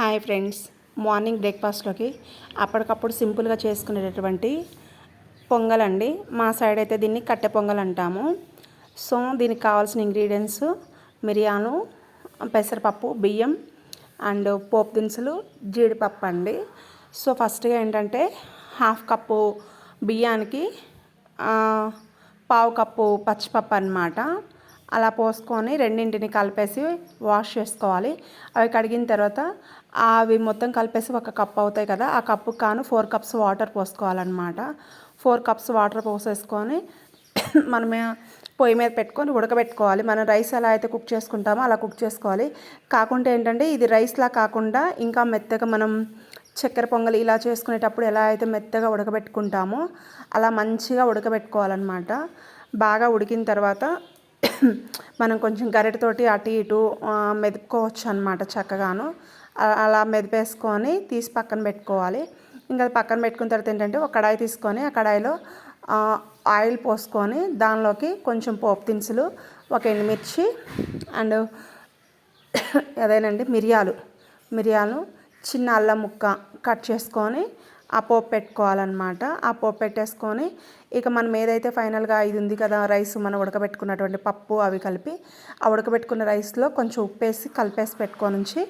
Hi friends. Morning బ్రేక్ఫాస్ట్లోకి అప్పటికప్పుడు సింపుల్గా చేసుకునేటటువంటి పొంగల్ అండి మా సైడ్ అయితే దీన్ని కట్టె పొంగల్ అంటాము. సో దీనికి కావాల్సిన ఇంగ్రీడియంట్స్ మిరియాలు పెసరపప్పు బియ్యం అండ్ పోపు దినుసులు జీడిపప్పు అండి. సో ఫస్ట్గా ఏంటంటే హాఫ్ కప్పు బియ్యానికి పావు కప్పు పచ్చిపప్పు అనమాట అలా పోసుకొని రెండింటిని కలిపేసి వాష్ చేసుకోవాలి. అవి కడిగిన తర్వాత అవి మొత్తం కలిపేసి ఒక కప్ అవుతాయి కదా ఆ కప్పు కాను ఫోర్ కప్స్ వాటర్ పోసుకోవాలన్నమాట. ఫోర్ కప్స్ వాటర్ పోసేసుకొని మనమే పొయ్యి మీద పెట్టుకొని ఉడకబెట్టుకోవాలి. మనం రైస్ ఎలా అయితే కుక్ చేసుకుంటామో అలా కుక్ చేసుకోవాలి. కాకుండా ఏంటంటే ఇది రైస్లా కాకుండా ఇంకా మెత్తగా మనం చక్కెర పొంగలి ఇలా చేసుకునేటప్పుడు ఎలా అయితే మెత్తగా ఉడకబెట్టుకుంటామో అలా మంచిగా ఉడకబెట్టుకోవాలన్నమాట. బాగా ఉడికిన తర్వాత మనం కొంచెం గరిటతోటి అటు ఇటు మెదుపుకోవచ్చు అనమాట చక్కగాను. అలా మెదిపేసుకొని తీసి పక్కన పెట్టుకోవాలి. ఇంకా పక్కన పెట్టుకున్న తర్వాత ఏంటంటే ఒక కడాయి తీసుకొని ఆ కడాయిలో ఆయిల్ పోసుకొని దానిలోకి కొంచెం పోపు దినుసులు ఒక ఎండుమిర్చి అండ్ అదేనండి మిరియాలు. మిరియాలు చిన్న అల్లం ముక్క కట్ చేసుకొని ఆ పోపు పెట్టుకోవాలన్నమాట. ఆ పోపు పెట్టేసుకొని ఇక మనం ఏదైతే ఫైనల్గా ఇది ఉంది కదా రైస్ మనం ఉడకబెట్టుకున్నటువంటి పప్పు అవి కలిపి ఆ ఉడకబెట్టుకున్న రైస్లో కొంచెం ఉప్పేసి కలిపేసి పెట్టుకొని ఉంచి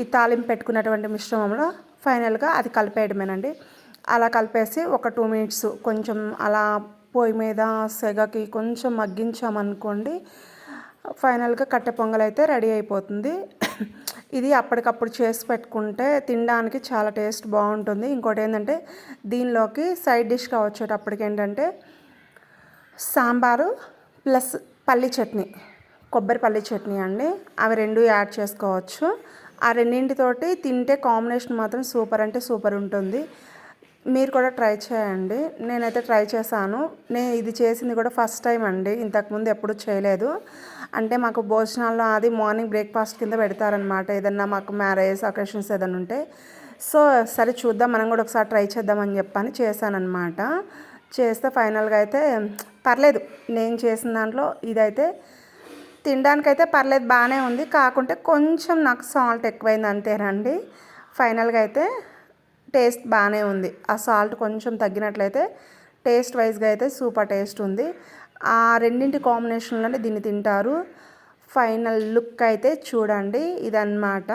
ఈ తాలింపు పెట్టుకున్నటువంటి మిశ్రమంలో ఫైనల్గా అది కలిపేయడమేనండి. అలా కలిపేసి ఒక టూ మినిట్స్ కొంచెం అలా పొయ్యి మీద సెగకి కొంచెం మగ్గించామనుకోండి ఫైనల్గా కట్టె పొంగల్ అయితే రెడీ అయిపోతుంది. ఇది అప్పటికప్పుడు చేసి పెట్టుకుంటే తినడానికి చాలా టేస్ట్ బాగుంటుంది. ఇంకోటి ఏంటంటే దీనిలోకి సైడ్ డిష్గా వచ్చేటప్పటికి ఏంటంటే సాంబారు ప్లస్ పల్లి చట్నీ కొబ్బరి పల్లి చట్నీ అండి. అవి రెండు యాడ్ చేసుకోవచ్చు. ఆ రెండింటితోటి తింటే కాంబినేషన్ మాత్రం సూపర్ అంటే సూపర్ ఉంటుంది. మీరు కూడా ట్రై చేయండి. నేనైతే ట్రై చేశాను. నేను ఇది చేసింది కూడా ఫస్ట్ టైం అండి. ఇంతకుముందు ఎప్పుడు చేయలేదు. అంటే మాకు భోజనాల్లో అది మార్నింగ్ బ్రేక్ఫాస్ట్ కింద పెడతారనమాట ఏదన్నా మాకు మ్యారేజ్ అకేషన్స్ ఏదైనా ఉంటే. సో సరే చూద్దాం. మనం కూడా ఒకసారి ట్రై చేద్దామని చెప్పని చేశానమాట చేస్తే ఫైనల్గా అయితే పర్లేదు. నేను చేసిన దాంట్లో ఇదైతే తినడానికైతే పర్లేదు. బాగానే ఉంది. కాకుంటే కొంచెం నాకు సాల్ట్ ఎక్కువైంది అంతేనండి. ఫైనల్గా అయితే టేస్ట్ బాగానే ఉంది. ఆ సాల్ట్ కొంచెం తగ్గినట్లయితే టేస్ట్ వైజ్గా అయితే సూపర్ టేస్ట్ ఉంది. ఆ రెండింటి కాంబినేషన్లోనే దీన్ని తింటారు. ఫైనల్ లుక్ అయితే చూడండి. ఇదన్నమాట.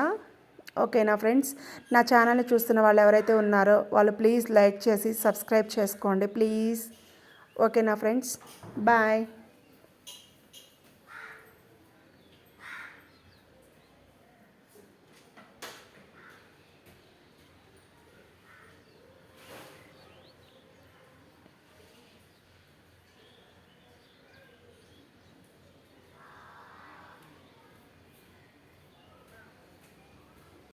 ఓకేనా ఫ్రెండ్స్? నా ఛానల్ని చూస్తున్న వాళ్ళు ఎవరైతే ఉన్నారో వాళ్ళు ప్లీజ్ లైక్ చేసి సబ్స్క్రైబ్ చేసుకోండి ప్లీజ్. ఓకేనా ఫ్రెండ్స్? బాయ్.